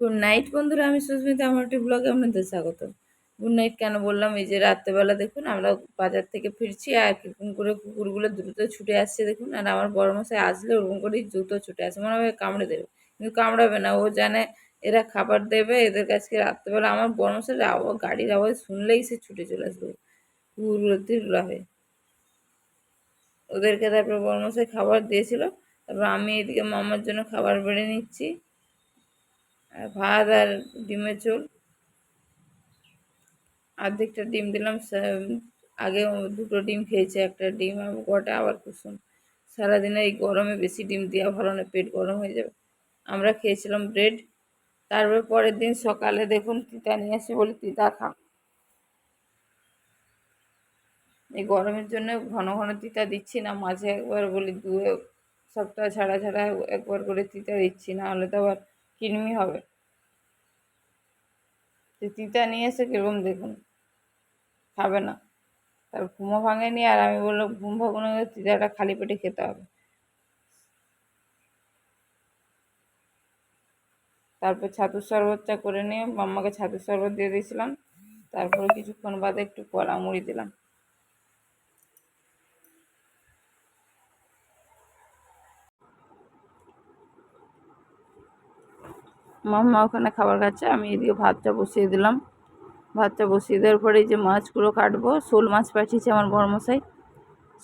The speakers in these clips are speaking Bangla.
গুড নাইট বন্ধুরা, আমি সুস্মিতা, আমার একটি ব্লগে আপনাদের স্বাগত। গুড নাইট কেন বললাম? এই যে রাত্রেবেলা দেখুন, আমরা বাজার থেকে ফিরছি আর কীরকম করে কুকুরগুলো দ্রুত ছুটে আসছে দেখুন, আর আমার বড় মশাই আসলে ওরকম করেই দ্রুত ছুটে আসে, মনে হয় কামড়ে দেবে, কিন্তু কামড়াবে না, ও জানে এরা খাবার দেবে, এদের কাছে রাত্রেবেলা আমার বড় মশাইয়ের আওয়াজ গাড়ির আওয়াজ শুনলেই সে ছুটে চলে আসবে কুকুরগুলো তিরলা হয়ে ওদেরকে তারপর বড় মশাই খাবার দিয়েছিল, তারপর আমি এদিকে মামার জন্য খাবার বেড়ে নিচ্ছি। ভাত আর ডিমের ঝোল। অর্ধেকটা ডিম দিলাম আগে দুটো ডিম খেয়েছে, একটা ডিম আর গোটা আবার কুসুম। সারাদিনে এই গরমে বেশি ডিম দেওয়া ভালো না, পেট গরম হয়ে যাবে। আমরা খেয়েছিলাম ব্রেড। তারপর পরের দিন সকালে দেখুন তিতা নিয়ে এসে বলি তিতা খা এই গরমের জন্য ঘন ঘন তিতা দিচ্ছি না, মাঝে একবার বলি দু সপ্তাহ ছাড়া ছাড়া একবার করে তিতা দিচ্ছি, না হলে তো আবার কিনমি হবে। তিতা নিয়ে এসে কীরকম দেখুন, খাবে না। তার ঘুমও ভাঙেনি আর আমি বললাম, ঘুম ভাঙানো তিতাটা খালি পেটে খেতে হবে। তারপর ছাতুর শরবতটা করে নিয়ে মাম্মাকে ছাতুর শরবত দিয়ে দিয়েছিলাম। তারপরে কিছুক্ষণ বাদে একটু কলা মুড়ি দিলাম। মাম্মা ওখানে খাবার খাচ্ছে, আমি এদিকে ভাতটা বসিয়ে দিলাম। ভাতটা বসিয়ে দেওয়ার পরে যে মাছগুলো কাটবো, শোল মাছ পাঠিয়েছে আমার বড়মশাই।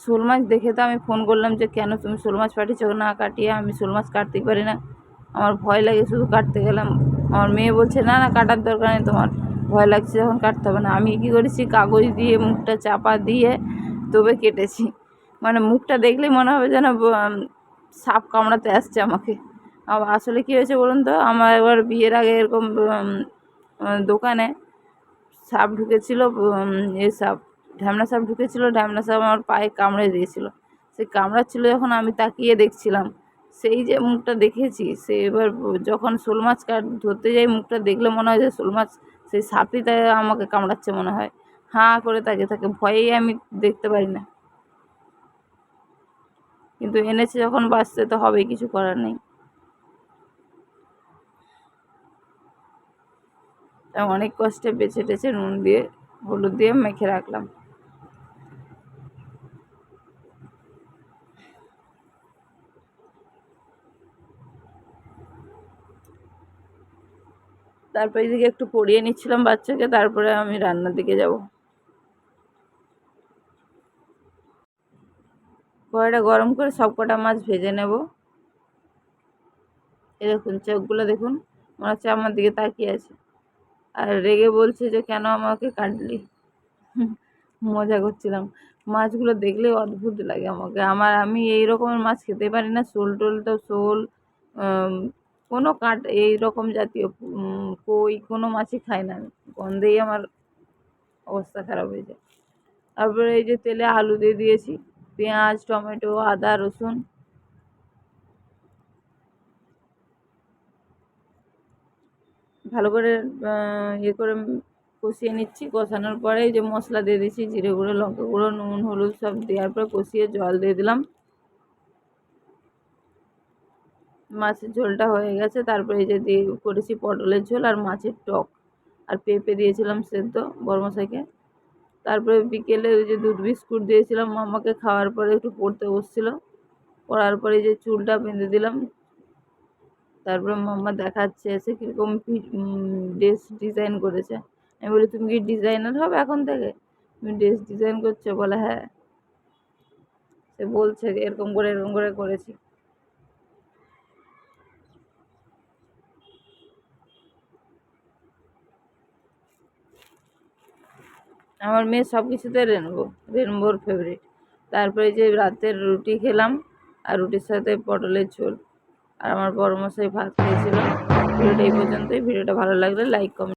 শোল মাছ দেখে তো আমি ফোন করলাম যে, কেন তুমি শোল মাছ পাঠিয়েছো? না কাটিয়ে আমি শোল মাছ কাটতেই পারি না। আমার ভয় লাগে শুধু কাটতে গেলাম। আমার মেয়ে বলছে, না না, কাটার দরকার নেই তোমার, ভয় লাগছে যখন কাটতে হবে না। আমি কী করেছি, কাগজ দিয়ে, মুখটা চাপা দিয়ে তবে কেটেছি। মানে মুখটা দেখলেই মনে হবে যেন সাপ কামড়াতে আসছে আমাকে। আসলে কী হয়েছে বলুন তো? আমার একবার বিয়ের আগে এরকম দোকানে সাপ ঢুকেছিল এ সাপ, ঢ্যামনা সাপ ঢুকেছিল, ঢ্যামনা সাপ আমার পায়ে কামড়ে দিয়েছিল। সেই কামড়াচ্ছিল যখন আমি তাকিয়ে দেখছিলাম। সেই যে মুখটা দেখেছি, সে এবার যখন শোল মাছ কাট, ধরতে যাই মুখটা দেখলে মনে হয় যে শোল মাছ, সেই সাপই তাই আমাকে কামড়াচ্ছে মনে হয়। হাঁ করে তাকে তাকে ভয়েই আমি দেখতে পারি না। কিন্তু এনেছে যখন বাঁচতে তো হবেই, কিছু করার নেই। অনেক কষ্টে বেছে টেছে নুন দিয়ে, হলুদ দিয়ে মেখে রাখলাম। তারপর এদিকে একটু পড়িয়ে নিচ্ছিলাম বাচ্চাকে, তারপরে আমি রান্নার দিকে যাব। কড়াইটা গরম করে সব কটা মাছ ভেজে নেব। এ দেখুন, চোখগুলো দেখুন, মনে হচ্ছে আমার দিকে তাকিয়ে আছে। আর রেগে বলছে যে, কেন আমাকে কাটলি? মজা করছিলাম। মাছগুলো দেখলে অদ্ভুত লাগে আমাকে। আমার, আমি এই রকমের মাছ খেতে পারি না। শোল টোল তো শোল কোনো কাট, এই রকম জাতীয় কই, কোনো মাছই খাই না আমি। গন্ধেই আমার অবস্থা খারাপ হয়ে যায়। তারপরে এই যে তেলে আলু দিয়ে দিয়েছি। পেঁয়াজ, টমেটো, আদা, রসুন ভালো করে ইয়ে করে কষিয়ে নিচ্ছি। কষানোর পরে যে মশলা দিয়ে দিচ্ছি জিরে গুঁড়ো, লঙ্কা গুঁড়ো, নুন, হলুদ সব দেওয়ার পর কষিয়ে জল দিয়ে দিলাম। মাছের ঝোলটা হয়ে গেছে। তারপরে এই যে দিয়ে করেছি পটলের ঝোল আর মাছের টক। আর পেঁপে দিয়েছিলাম সেদ্ধ বর্মশাইকে তারপরে বিকেলে ওই যে দুধ বিস্কুট দিয়েছিলাম মামাকে, খাওয়ার পরে একটু পড়তে বসছিলো। পড়ার পরে যে চুলটা বেঁধে দিলাম। তারপরে মাম্মা দেখাচ্ছে এসে কীরকম ড্রেস ডিজাইন করেছে। আমি বলি, তুমি কি ডিজাইনার হবে এখন থেকে? তুমি ড্রেস ডিজাইন করছ? বলে হ্যাঁ। সে বলছে, এরকম করে এরকম করে করেছি। আমার মেয়ে সব কিছুতে রেনবো রেনবোর ফেভারিট তারপরে যে রাতের রুটি খেলাম, আর রুটির সাথে পটলের ঝোল। আর আমার বড় মশাই ভাত খেয়েছিল। ভিডিওটা এই পর্যন্তই। ভিডিওটা ভালো লাগলে লাইক কমেন্ট